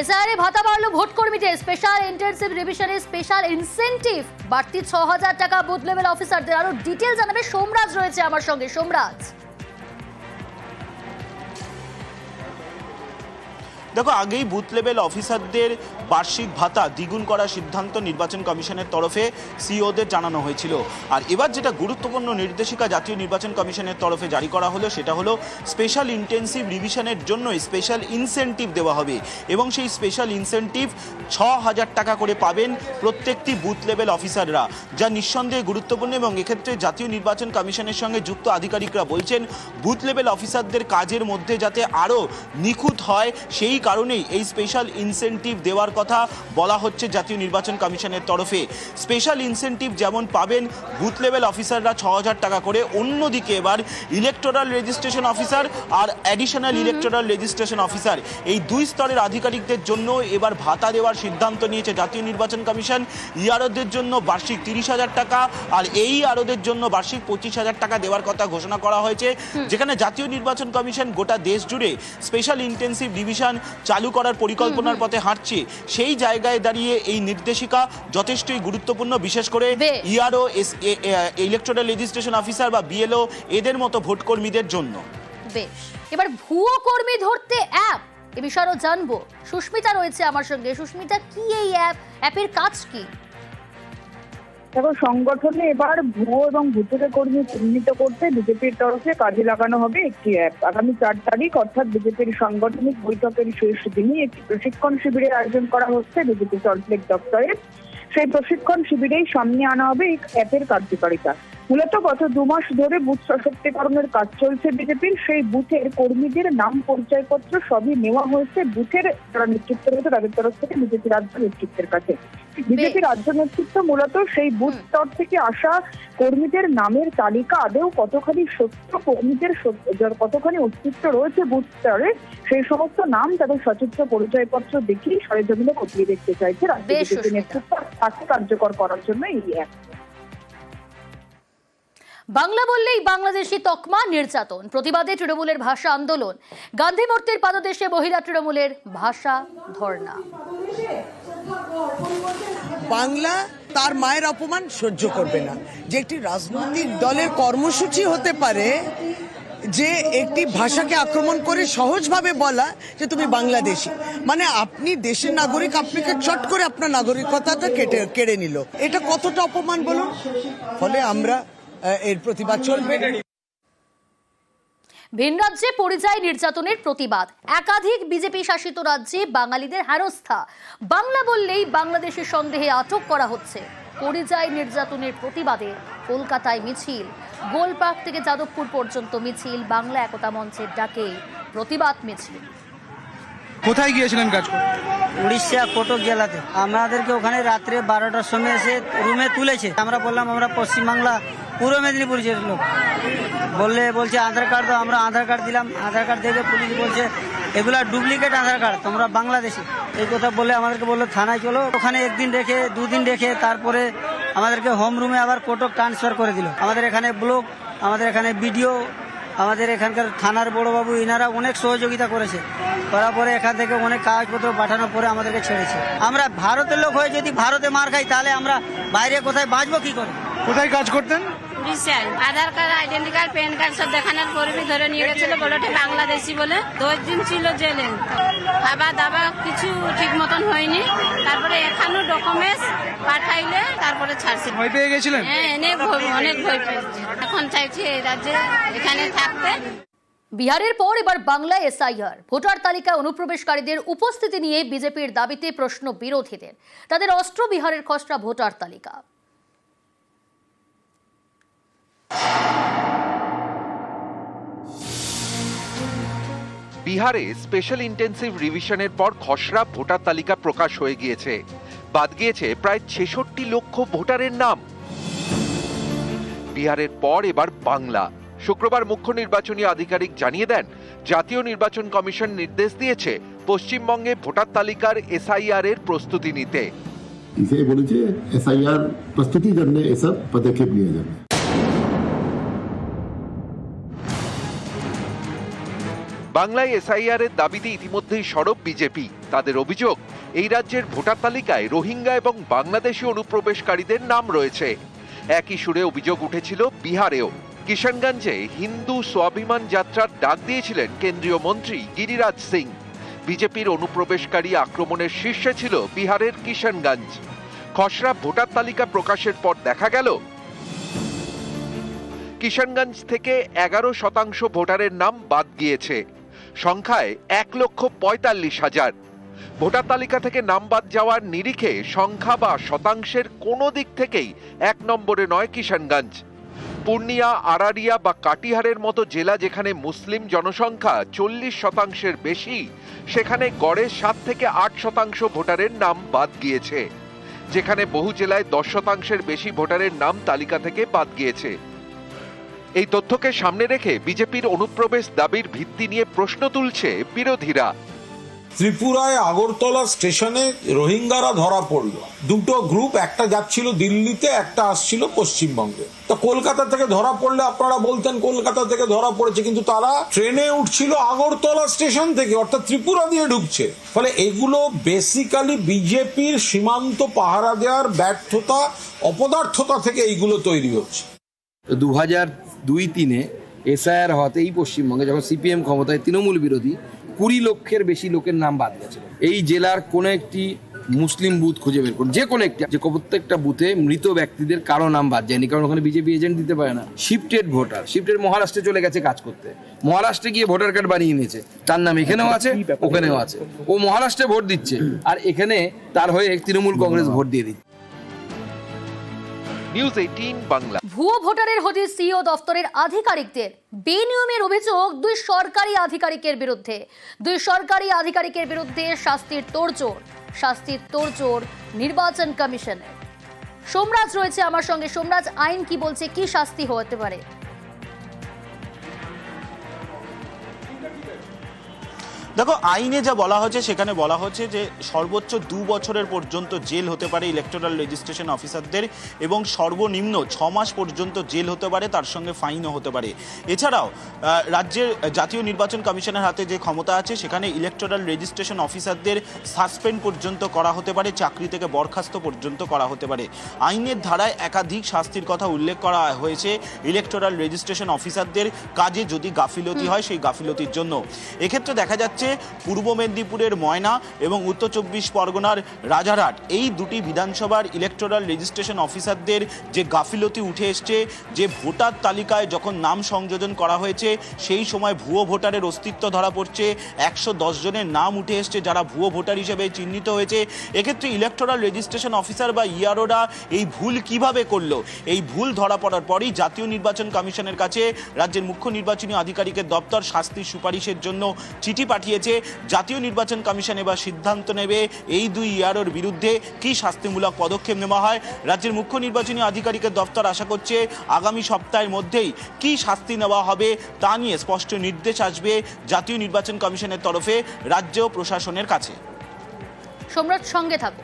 SIR ভাতা বাড়লো ভোট কর্মীদের। স্পেশাল ইন্টার্নশিপ রিভিশনের স্পেশাল ইনসেন্টিভ বাড়তি ছ হাজার টাকা বুথ লেভেল অফিসারদের আরও ডিটেল জানাবে সোমরাজ রয়েছে আমার সঙ্গে। সোমরাজ। দেখো, আগেই বুথ লেভেল অফিসারদের বার্ষিক ভাতা দ্বিগুণ করার সিদ্ধান্ত নির্বাচন কমিশনের তরফে সিওদের জানানো হয়েছিল। আর এবার যেটা গুরুত্বপূর্ণ নির্দেশিকা জাতীয় নির্বাচন কমিশনের তরফে জারি করা হলো, সেটা হলো স্পেশাল ইন্টেন্সিভ রিভিশনের জন্য স্পেশাল ইনসেনটিভ দেওয়া হবে এবং সেই স্পেশাল ইনসেনটিভ ছ হাজার টাকা করে পাবেন প্রত্যেকটি বুথ লেভেল অফিসাররা, যা নিঃসন্দেহে গুরুত্বপূর্ণ এবং এক্ষেত্রে জাতীয় নির্বাচন কমিশনের সঙ্গে যুক্ত আধিকারিকরা বলছেন, বুথ লেভেল অফিসারদের কাজের মধ্যে যাতে আরও নিখুঁত হয়, সেই কারণেই এই স্পেশাল ইনসেনটিভ দেওয়ার কথা বলা হচ্ছে জাতীয় নির্বাচন কমিশনের তরফে। স্পেশাল ইনসেনটিভ যেমন পাবেন বুথ লেভেল অফিসাররা ছ হাজার টাকা করে। অন্যদিকে এবার ইলেকটোরাল রেজিস্ট্রেশন অফিসার আর অ্যাডিশনাল ইলেকটোরাল রেজিস্ট্রেশন অফিসার এই দুই স্তরের আধিকারিকদের জন্য এবার ভাতা দেওয়ার সিদ্ধান্ত নিয়েছে জাতীয় নির্বাচন কমিশন। ইয়ারোদের জন্য বার্ষিক তিরিশ হাজার টাকা আর এই আরদের জন্য বার্ষিক পঁচিশ হাজার টাকা দেওয়ার কথা ঘোষণা করা হয়েছে। যেখানে জাতীয় নির্বাচন কমিশন গোটা দেশ জুড়ে স্পেশাল ইন্টেন্সিভ ডিভিশন চালু করার পরিকল্পনার পথে হাঁটছে। সেই জায়গায় দাঁড়িয়ে এই নির্দেশিকা যথেষ্টই গুরুত্বপূর্ণ। বিশেষ করে ইআরও ইলেকট্রাল রেজিস্ট্রেশন অফিসার বা বিএলও এদের মতো ভোটকর্মীদের জন্য। বেশ। এবার ভুয়ো কর্মী ধরতে অ্যাপ এ বিষয়ে জানব। সুস্মিতা রয়েছে আমার সঙ্গে। সুস্মিতা কি এই অ্যাপ অ্যাপের কাজ কি? দেখো, সংগঠনে এবার ভুয়ো এবং ভুতুরে কর্মী চিহ্নিত করতে বিজেপির তরফে কাজে লাগানো হবে একটি অ্যাপ আগামী চার তারিখ, অর্থাৎ বিজেপির সাংগঠনিক বৈঠকের শেষ দিনই একটি প্রশিক্ষণ শিবিরের আয়োজন করা হচ্ছে বিজেপি সল্টলেক দপ্তরে। সেই প্রশিক্ষণ শিবিরেই সামনে আনা হবে এই অ্যাপের কার্যকারিতা। মূলত গত দু মাস ধরে বুথ সশক্তিকরণের কাজ চলছে বিজেপির। সেই বুথের কর্মীদের নাম পরিচয়পত্র সবই নেওয়া হয়েছে। বুথের যারা নেতৃত্ব রয়েছে তাদের তরফ থেকে বিজেপি রাজ্য নেতৃত্বের কাছে। বিজেপি রাজ্য নেতৃত্ব মূলত সেই বুথ স্তর থেকে আসা কর্মীদের নামের তালিকা আদেও কতখানি সত্য কর্মীদের কতখানি অস্তিত্ব রয়েছে বুথ স্তরে সেই সমস্ত নাম তাদের সচিত্র পরিচয়পত্র দেখিয়ে সরেজমিনে খতিয়ে দেখতে চাইছে রাজ্য বিজেপি নেতৃত্ব। তাকে কার্যকর করার জন্য এই অ্যাপ বাংলা বললেই বাংলাদেশি তকমা নির্যাতন। প্রতিবাদে তৃণমূলের ভাষা আন্দোলন। গান্ধী মূর্তির পাদদেশে মহিলা তৃণমূলের ভাষা ধর্ণা। বাংলা তার মায়ের অপমান সহ্য করবে না। যে একটি রাজনৈতিক দলের কর্মসূচি হতে পারে, যে একটি ভাষাকে আক্রমণ করে সহজভাবে বলা যে তুমি বাংলাদেশি। মানে আপনি দেশের নাগরিক, আপনাকে চট করে আপনার নাগরিকতাটা কেটে, কেড়ে নিল। এটা কতটা অপমান বলুন? ফলে আমরা এর প্রতিবাদ চলবে। ভিন রাজ্যে পরিযায়ী নির্যাতনের প্রতিবাদ। একাধিক বিজেপি শাসিত রাজ্যে বাঙালিদের হেনস্থা। বাংলা বললেই বাংলাদেশের সন্দেহে আটক করা হচ্ছে। পরিযায়ী নির্যাতনের প্রতিবাদে কলকাতায় মিছিল। গোলপার্ক থেকে যাদবপুর পর্যন্ত মিছিল। বাংলা একতা মঞ্চের ডাকে প্রতিবাদ মিছিল। কোথায় গিয়েছিলেন কাজ করতে উড়িষ্যা কটক জেলাতে। আমাদেরকে ওখানে রাত্রে বারোটার সময় এসে রুমে তুলেছে। আমরা বললাম আমরা পশ্চিমবাংলা পূর্ব মেদিনীপুর জেলার লোক। বললে, বলছে, আধার কার্ড তো আমরা আধার কার্ড দিলাম। আধার কার্ড দেখে পুলিশ বলছে, এগুলা ডুপ্লিকেট আধার কার্ড, তোমরা বাংলাদেশি। এই কথা বলে আমাদেরকে বলল, থানায় চলো। ওখানে একদিন রেখে, দুদিন রেখে তারপরে আমাদেরকে হোম রুমে আবার কোটক ট্রান্সফার করে দিল। আমাদের এখানে ব্লক, আমাদের এখানে বিডিও, আমাদের এখানকার থানার বড়বাবু, ইনারা অনেক সহযোগিতা করেছে। করার পরে এখান থেকে অনেক কাগজপত্র পাঠানোর পরে আমাদেরকে ছেড়েছে। আমরা ভারতের লোক হয়ে যদি ভারতে মার খাই, তাহলে আমরা বাইরে কোথায় বাঁচবো কি করে? কোথায় কাজ করতেন? উড়িষ্যায় Aadhaar card identity card PAN card সব দেখানোর পরে বি ধরে নিয়ে গেছিল বলোটে বাংলাদেশি বলে। দশ দিন ছিল জেলে। খাবার দাবার কিছু ঠিক মতন হয়নি। তারপরে এখানেও ডকুমেন্টস পাঠাইলে তারপরে ছাড়ছে। ভয় পেয়ে গেছিলেন? হ্যাঁ অনেক ভয় অনেক ভয় পেয়েছে এখন চাইছে এই রাজ্যে এখানে থাকতে। বিহারের পর এবার বাংলা এসআইআর। ভোটার তালিকায় অনুপ্রবেশকারীদের উপস্থিতি নিয়ে বিজেপির দাবিতে প্রশ্ন বিরোধীদের। তাদের অস্ত্র বিহারের খসড়া ভোটার তালিকা। বিহারে স্পেশাল ইন্টেন্সিভ রিভিশনের পর খসড়া ভোটার তালিকা প্রকাশ হয়ে গিয়েছে। বাদ গিয়েছে প্রায় ছেষট্টি লক্ষ ভোটারের নাম। বিহারের পর এবার বাংলা। শুক্রবার মুখ্য নির্বাচনী আধিকারিক জানিয়ে দেন, জাতীয় নির্বাচন কমিশন নির্দেশ দিয়েছে পশ্চিমবঙ্গে ভোটার তালিকার এসআইআর এর প্রস্তুতি নিতে। বলেছে, এসআইআর প্রস্তুতির জন্য এসব পদক্ষেপ নিয়ে যাবে। বাংলায় এসআইআর এর দাবিতে ইতিমধ্যেই সরব বিজেপি। তাদের অভিযোগ, এই রাজ্যের ভোটার তালিকায় রোহিঙ্গা এবং বাংলাদেশি অনুপ্রবেশকারীদের নাম রয়েছে। একই সুরে অভিযোগ উঠেছিল বিহারেও। কিষানগঞ্জে হিন্দু স্বাভিমান যাত্রার ডাক দিয়েছিলেন কেন্দ্রীয় মন্ত্রী গিরিরাজ সিং। বিজেপির অনুপ্রবেশকারী আক্রমণের শীর্ষে ছিল বিহারের কিষানগঞ্জ। খসড়া ভোটার তালিকা প্রকাশের পর দেখা গেল, কিষানগঞ্জ থেকে এগারো শতাংশ ভোটারের নাম বাদ গিয়েছে। সংখ্যায় এক লক্ষ পঁয়তাল্লিশ হাজার। ভোটার তালিকা থেকে নাম বাদ যাওয়ার নিরিখে সংখ্যা বা শতাংশের কোনো দিক থেকেই এক নম্বরে নয় কিষানগঞ্জ। পূর্ণিয়া, আরারিয়া বা কাটিহারের মতো জেলা যেখানে মুসলিম জনসংখ্যা চল্লিশ শতাংশের বেশি, সেখানে গড়ে সাত থেকে আট শতাংশ ভোটারের নাম বাদ গিয়েছে। যেখানে বহু জেলায় দশ শতাংশের বেশি ভোটারের নাম তালিকা থেকে বাদ গিয়েছে। এই তথ্যকে সামনে রেখে বিজেপির অনুপ্রবেশ দাবির ভিত্তি নিয়ে প্রশ্ন তুলছে বিরোধীরা। ত্রিপুরায় আগরতলা স্টেশনে রোহিঙ্গারা ধরা পড়ল। দুটো গ্রুপ একটা যাচ্ছিল দিল্লিতে একটা আসছিল পশ্চিমবঙ্গে। তো কলকাতা থেকে ধরা পড়লে আপনারা বলতেন কলকাতা থেকে ধরা পড়েছে কিন্তু তারা ট্রেনে উঠছিল আগরতলা স্টেশন থেকে অর্থাৎ ত্রিপুরা দিয়ে ঢুকছে। ফলে এগুলো বেসিক্যালি বিজেপির সীমান্ত পাহারা দেওয়ার ব্যর্থতা অপদার্থতা থেকে এইগুলো তৈরি হচ্ছে। দু হাজার দুই তিনে এসআইআর হতেই পশ্চিমবঙ্গে যখন সিপিএম ক্ষমতায় তৃণমূল বিরোধী কুড়ি লক্ষের বেশি লোকের নাম বাদ গেছে। এই জেলার কোনো একটি মুসলিম বুথ খুঁজে বের করুন। যে কোনো একটি, যে প্রত্যেকটা বুথে মৃত ব্যক্তিদের কারও নাম বাদ যায়নি, কারণ ওখানে বিজেপি এজেন্ট দিতে পারে না। শিফটেড ভোটার শিফটেড মহারাষ্ট্রে চলে গেছে কাজ করতে। মহারাষ্ট্রে গিয়ে ভোটার কার্ড বানিয়ে নিয়েছে। তার নাম এখানেও আছে, ওখানেও আছে। ও মহারাষ্ট্রে ভোট দিচ্ছে। আর এখানে তার হয়ে তৃণমূল কংগ্রেস ভোট দিয়ে দিচ্ছে। নিউজ এইটিন বাংলা ভুয়ো ভোটারের হদিস সিও দফতরের আধিকারিকদের। বেনিয়মের অভিযোগ দুই সরকারি আধিকারিকের বিরুদ্ধে। দুই সরকারি আধিকারিকের বিরুদ্ধে শাস্তির তোড়জোড়। শাস্তির তোড়জোড় নির্বাচন কমিশনের। সোমরাজ রয়েছে আমার সঙ্গে। সোমরাজ, আইন কি বলছে? কি শাস্তি হতে পারে? দেখো, আইনে যা বলা হচ্ছে সেখানে বলা হচ্ছে যে সর্বোচ্চ দু বছরের পর্যন্ত জেল হতে পারে ইলেকটোরাল রেজিস্ট্রেশন অফিসারদের এবং সর্বনিম্ন ছ মাস পর্যন্ত জেল হতে পারে, তার সঙ্গে ফাইনও হতে পারে। এছাড়াও রাজ্যের জাতীয় নির্বাচন কমিশনের হাতে যে ক্ষমতা আছে, সেখানে ইলেকটোরাল রেজিস্ট্রেশন অফিসারদের সাসপেন্ড পর্যন্ত করা হতে পারে, চাকরি থেকে বরখাস্ত পর্যন্ত করা হতে পারে। আইনের ধারায় একাধিক শাস্তির কথা উল্লেখ করা হয়েছে ইলেকটোরাল রেজিস্ট্রেশন অফিসারদের কাজে যদি গাফিলতি হয়, সেই গাফিলতির জন্য। এক্ষেত্রে দেখা যাচ্ছে পূর্ব মেদিনীপুরের ময়না এবং উত্তর চব্বিশ পরগনার রাজারহাট। এই দুটি বিধানসভার ইলেকটোরাল রেজিস্ট্রেশন অফিসারদের যে গাফিলতি উঠে এসছে, যে ভোটার তালিকায় যখন নাম সংযোজন করা হয়েছে, সেই সময় ভুয়ো ভোটারের অস্তিত্ব ধরা পড়ছে। একশো দশ জনের নাম উঠে এসছে যারা ভুয়ো ভোটার হিসেবে চিহ্নিত হয়েছে। এক্ষেত্রে ইলেকটোরাল রেজিস্ট্রেশন অফিসার বা ইয়ারোরা এই ভুল কীভাবে করল? এই ভুল ধরা পড়ার পরই জাতীয় নির্বাচন কমিশনের কাছে রাজ্যের মুখ্য নির্বাচনী আধিকারিকের দপ্তর শাস্তির সুপারিশের জন্য চিঠি পাঠিয়েছে জাতীয় নির্বাচন কমিশন এবার সিদ্ধান্ত নেবে এই দুই ইয়ারোর বিরুদ্ধে কি শাস্তিমূলক পদক্ষেপ নেওয়া হয়। রাজ্যের মুখ্য নির্বাচনী আধিকারিকের দপ্তর আশা করছে, আগামী সপ্তাহের মধ্যেই কি শাস্তি নেওয়া হবে তা নিয়ে স্পষ্ট নির্দেশ আসবে জাতীয় নির্বাচন কমিশনের তরফে রাজ্য প্রশাসনের কাছে। সম্রাট সঙ্গে থাকো